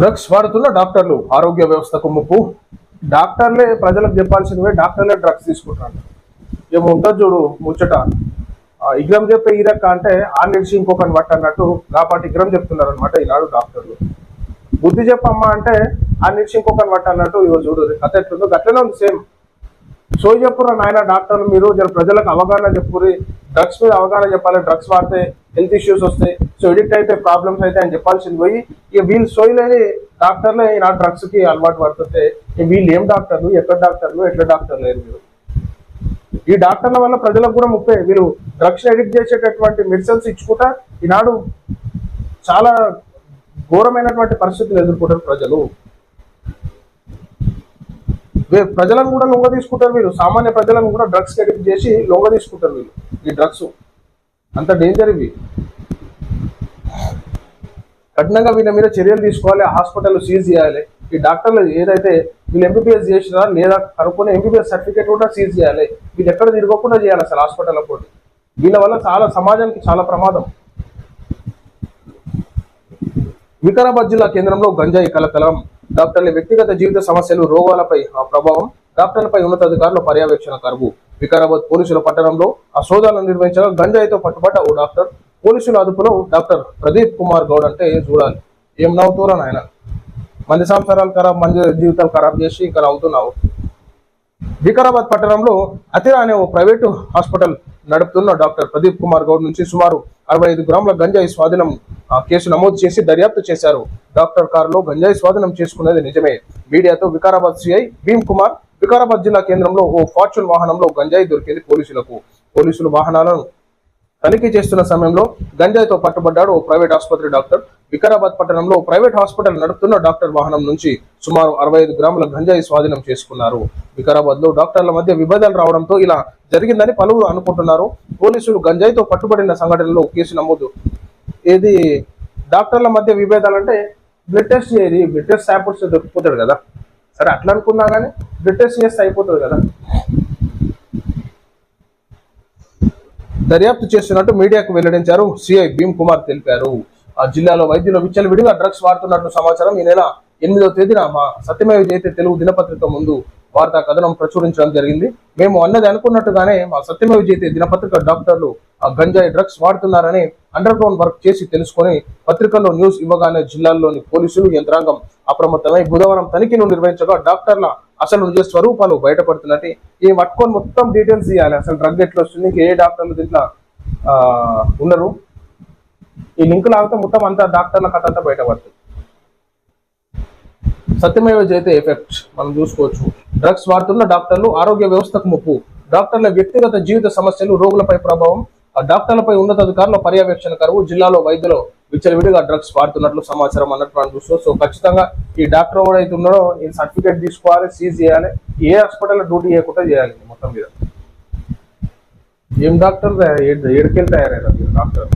Drugs వాడుతున్న డాక్టర్లు ఆరోగ్య వ్యవస్థకు ముప్పు. డాక్టర్లే ప్రజలకు చెప్పాల్సినవే డాక్టర్లే డ్రగ్స్ తీసుకుంటారు. ఏమో ఉంటుంది చూడు ముచ్చట. ఇగ్రం చెప్పే ఈ రక్క అంటే ఆ నిడిచి ఇంకొకరిని పట్ట అన్నట్టు కాబట్టి ఇగ్రం చెప్తున్నారు అనమాట ఈనాడు డాక్టర్లు. బుద్ధి చెప్పమ్మా అంటే ఆ నిడిచి ఇంకొకరిని పట్ట అన్నట్టు ఇవో చూడు కథ ఎట్లుందో గట్లనే ఉంది సేమ్. సో చెప్పురా నాయన డాక్టర్లు మీరు జర ప్రజలకు అవగాహన చెప్పుర్రి. డ్రగ్స్ మీద అవగాహన చెప్పాలి డ్రగ్స్ వాడితే హెల్త్ ఇష్యూస్ వస్తాయి. సో ఎడిక్ట్ అయితే ప్రాబ్లమ్స్ అయితే అని చెప్పాల్సింది పోయి ఇక వీళ్ళు సోయిలని డాక్టర్లే నా డ్రగ్స్కి అలవాటు పడుతుంటే వీళ్ళు ఏం డాక్టర్లు ఎక్కడ డాక్టర్లు ఎట్లా డాక్టర్లు లేరు మీరు ఈ డాక్టర్ల వల్ల ప్రజలకు కూడా ముప్పే. వీళ్ళు డ్రగ్స్ ఎడిక్ట్ చేసేటటువంటి మెడిసిన్స్ ఇచ్చుకుంటా ఈనాడు చాలా ఘోరమైనటువంటి పరిస్థితులు ఎదుర్కొంటారు ప్రజలు. ప్రజలను కూడా లొంగ తీసుకుంటారు వీళ్ళు. సామాన్య ప్రజలను కూడా డ్రగ్స్ ఎడిక్ట్ చేసి లొంగ తీసుకుంటారు వీళ్ళు ఈ డ్రగ్స్ అంత డేంజర్ ఇవి. కఠినంగా వీళ్ళ మీద చర్యలు తీసుకోవాలి హాస్పిటల్ సీజ్ చేయాలి. ఈ డాక్టర్లు ఏదైతే వీళ్ళు ఎంబీబీఎస్ చేసినా లేదా కనుక్కునే ఎంబీబీఎస్ సర్టిఫికేట్ కూడా సీజ్ చేయాలి. వీళ్ళు ఎక్కడ తిరగకుండా చేయాలి అసలు హాస్పిటల్ పోటీ వీళ్ళ వల్ల చాలా సమాజానికి చాలా ప్రమాదం. వికారాబాద్ జిల్లా కేంద్రంలో గంజాయి కలకలం. డాక్టర్ల వ్యక్తిగత జీవిత సమస్యలు రోగాలపై ఆ ప్రభావం డాక్టర్లపై ఉన్నతాధికారుల పర్యవేక్షణ కరువు. వికారాబాద్ పోలీసుల పట్టణంలో ఆ సోదాలను నిర్వహించగా గంజాయితో పట్టుబడ్డ ఓ డాక్టర్. పోలీసుల అదుపులో డాక్టర్ ప్రదీప్ కుమార్ గౌడ్ అంటే చూడాలి. ఏం నవ్వుతారో నాయన? మంది సంవత్సరాలు ఖరాబ్ మంది జీవితాలు ఖరాబ్ చేసి ఇంకా నవ్వుతున్నావు. వికారాబాద్ పట్టణంలో అతిరా అనే ఓ ప్రైవేటు హాస్పిటల్ నడుపుతున్న డాక్టర్ ప్రదీప్ కుమార్ గౌడ్ నుంచి సుమారు అరవై ఐదు గ్రాముల గంజాయి స్వాధీనం ఆ, కేసు నమోదు చేసి దర్యాప్తు చేశారు. డాక్టర్ కారులో గంజాయి స్వాధీనం చేసుకున్నది నిజమే. మీడియాతో వికారాబాద్ సిఐ భీమ్ కుమార్ వికారాబాద్ జిల్లా కేంద్రంలో ఓ ఫార్చ్యూన్ వాహనంలో గంజాయి దొరికింది పోలీసులకు. పోలీసులు వాహనాలను తనిఖీ చేస్తున్న సమయంలో గంజాయితో పట్టుబడ్డాడు ఓ ప్రైవేట్ ఆసుపత్రి డాక్టర్. వికారాబాద్ పట్టణంలో ప్రైవేట్ హాస్పిటల్ నడుపుతున్న డాక్టర్ వాహనం నుంచి సుమారు అరవై ఐదు గ్రాముల గంజాయి స్వాధీనం చేసుకున్నారు. వికారాబాద్లో డాక్టర్ల మధ్య విభేదాలు రావడంతో ఇలా జరిగిందని పలువురు అనుకుంటున్నారు. పోలీసులు గంజాయితో పట్టుబడిన సంఘటనలో కేసు నమోదు. ఏది డాక్టర్ల మధ్య విభేదాలంటే బ్లడ్ టెస్ట్ చేయది బ్లడ్ టెస్ట్ శాంపుల్స్ దొరికిపోతాడు కదా. సరే అట్లా అనుకున్నా కానీ బ్లడ్ టెస్ట్ చేస్తే అయిపోతుంది కదా. దర్యాప్తు చేస్తున్నట్టు మీడియాకు వెల్లడించారు సిఐ భీమ్ కుమార్ తెలిపారు. ఆ జిల్లాలో వైద్యులు విచ్చలవిడిగా డ్రగ్స్ వాడుతున్నట్టు సమాచారం ఈ నెల ఎనిమిదో తేదీన మా సత్యమేవ జయతే తెలుగు దినపత్రిక ముందు వార్తా కథనం ప్రచురించడం జరిగింది. మేము అన్నది అనుకున్నట్టుగానే మా సత్యమేవ జయతే దినపత్రిక డాక్టర్లు ఆ గంజాయి డ్రగ్స్ వాడుతున్నారని అండర్ గ్రౌండ్ వర్క్ చేసి తెలుసుకొని పత్రికల్లో న్యూస్ ఇవ్వగానే జిల్లాల్లోని పోలీసులు యంత్రాంగం అప్రమత్తమై బుధవారం తనిఖీలు నిర్వహించగా డాక్టర్ల అసలు నిజ స్వరూపాలు బయటపడుతున్నట్టు ఈ పట్టుకొని మొత్తం డీటెయిల్స్ ఇవ్వాలి అసలు డ్రగ్ ఎట్లా వస్తుంది? ఏ డాక్టర్లు దీంట్లో ఉండరు. ఉన్నారు ఈ లింక్ లాగితే మొత్తం అంతా డాక్టర్ల కథ అంతా బయటపడుతుంది. సత్యమేవ జయతే ఎఫెక్ట్ మనం చూసుకోవచ్చు. డ్రగ్స్ వాడుతున్న డాక్టర్లు ఆరోగ్య వ్యవస్థకు ముప్పు. డాక్టర్ల వ్యక్తిగత జీవిత సమస్యలు రోగులపై ప్రభావం డాక్టర్లపై ఉన్నతాధికారుల పర్యవేక్షణ కరువు జిల్లాలో వైద్యులు విచ్చలవిడిగా డ్రగ్స్ వాడుతున్నట్లు సమాచారం అన్నట్టు మనం చూస్తాం సో ఖచ్చితంగా ఈ డాక్టర్ ఎవరైతే ఉన్నాడో ఈ సర్టిఫికేట్ తీసుకోవాలి సీజ్ చేయాలి ఏ హాస్పిటల్లో డ్యూటీ చేయకుండా చేయాలి మొత్తం మీద. ఏం డాక్టర్ ఏడుకెళ్ళి తయారయ్యారు డాక్టర్.